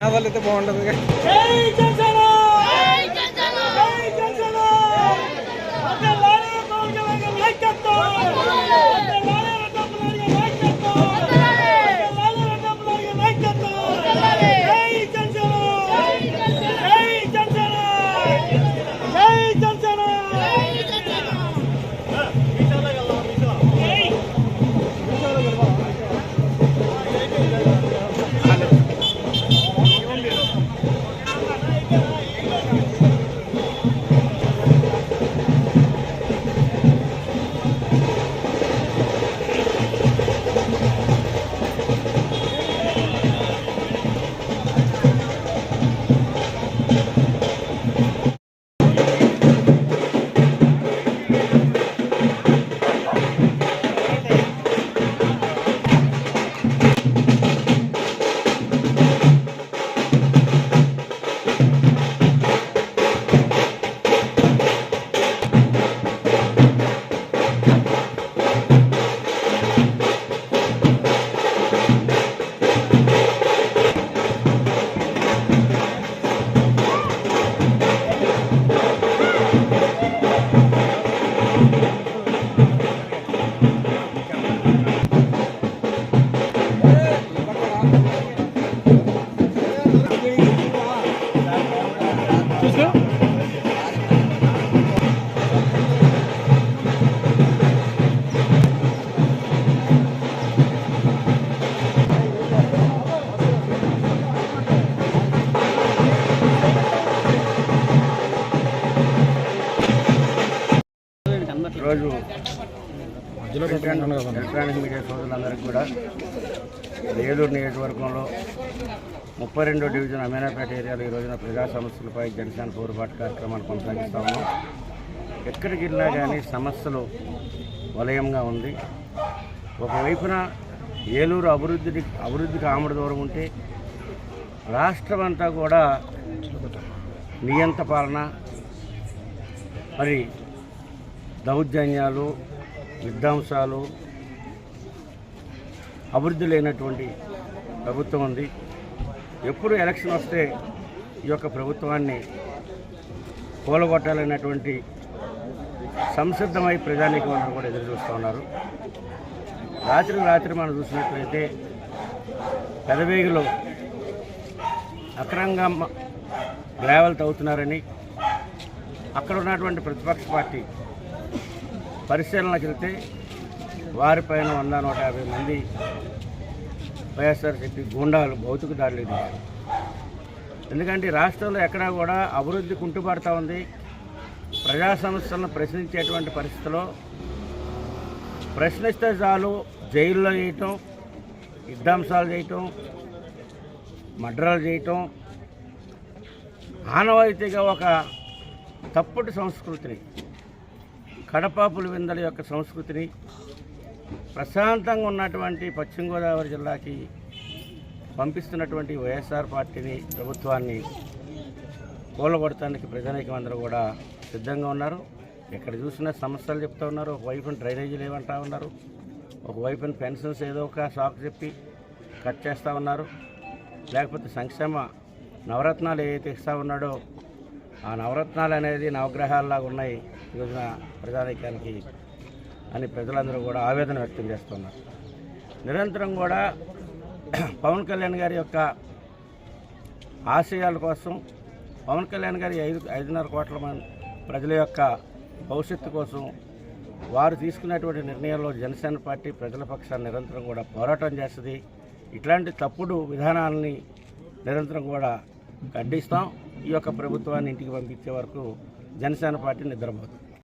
వాళ్ళైతే బాగుంటుంది ఈరోజు ఎలక్ట్రానిక్ మీడియా సోదరులందరికీ కూడా ఏలూరు నియోజకవర్గంలో ముప్పై రెండో డివిజన్ అమీనాపేట ఏరియాలో ఈ రోజున ప్రజా సమస్యలపై జనసేన పోరుబాటు కార్యక్రమాన్ని కొనసాగిస్తా ఉన్నాం. ఎక్కడికి వెళ్ళినా కానీ సమస్యలు వలయంగా ఉంది. ఒకవైపున ఏలూరు అభివృద్ధికి అభివృద్ధికి ఆమడ దూరం ఉంటే రాష్ట్రం అంతా కూడా నియంత పాలన మరి దౌర్జన్యాలు విధ్వంసాలు అభివృద్ధి లేనటువంటి ప్రభుత్వం ఉంది. ఎప్పుడు ఎలక్షన్ వస్తే ఈ యొక్క ప్రభుత్వాన్ని కూలగొట్టాలనేటువంటి సంసిద్ధమై ప్రజానీకం అందరూ కూడా ఎదురు చూస్తూ ఉన్నారు. రాత్రి రాత్రి మనం చూసినట్లయితే పెదవేగిలో అక్రంగా గ్రావెల్ తవ్వుతున్నారని అక్కడ ఉన్నటువంటి ప్రతిపక్ష పార్టీ పరిశీలనకి వెళ్తే వారిపైన వంద నూట యాభై మంది వైఎస్ఆర్సీపీ గూండాలు భౌతిక దాడులు దిగారు ఎందుకంటే రాష్ట్రంలో ఎక్కడా కూడా అభివృద్ధి కుంటుపడతా ఉంది. ప్రజా సమస్యలను ప్రశ్నించేటువంటి పరిస్థితిలో ప్రశ్నిస్తే చాలు జైల్లో చేయటం యుద్ధాంశాలు చేయటం మడ్రాలు చేయటం ఆనవాయితీగా ఒక తప్పుడు సంస్కృతిని కడప పులివెందల యొక్క సంస్కృతిని ప్రశాంతంగా ఉన్నటువంటి పశ్చిమ గోదావరి జిల్లాకి పంపిస్తున్నటువంటి వైఎస్ఆర్ పార్టీని ప్రభుత్వాన్ని కూలగొడటానికి ప్రజానీకం అందరూ కూడా సిద్ధంగా ఉన్నారు. ఎక్కడ చూసినా సమస్యలు చెప్తా ఉన్నారు. ఒకవైపున డ్రైనేజీలు ఏమంటా ఉన్నారు. ఒకవైపున పెన్షన్స్ ఏదో ఒక షాక్ చెప్పి కట్ చేస్తూ ఉన్నారు. లేకపోతే సంక్షేమ నవరత్నాలు ఏదైతే ఇస్తూ ఉన్నాడో ఆ నవరత్నాలు అనేది నవగ్రహాల్లాగా ఉన్నాయి ఈరోజున రోజున ప్రజానీకానికి అని ప్రజలందరూ కూడా ఆవేదన వ్యక్తం చేస్తున్నారు. నిరంతరం కూడా పవన్ కళ్యాణ్ గారి యొక్క ఆశయాల కోసం పవన్ కళ్యాణ్ గారి ఐదు ఐదున్నర కోట్ల మంది ప్రజల యొక్క భవిష్యత్తు కోసం వారు తీసుకున్నటువంటి నిర్ణయాల్లో జనసేన పార్టీ ప్రజల పక్షాన్ని నిరంతరం కూడా పోరాటం చేస్తుంది. ఇట్లాంటి తప్పుడు విధానాలని నిరంతరం కూడా ఖండిస్తాం. ఈ యొక్క ప్రభుత్వాన్ని ఇంటికి పంపించే వరకు జనసేన పార్టీ నిద్రపోతుంది.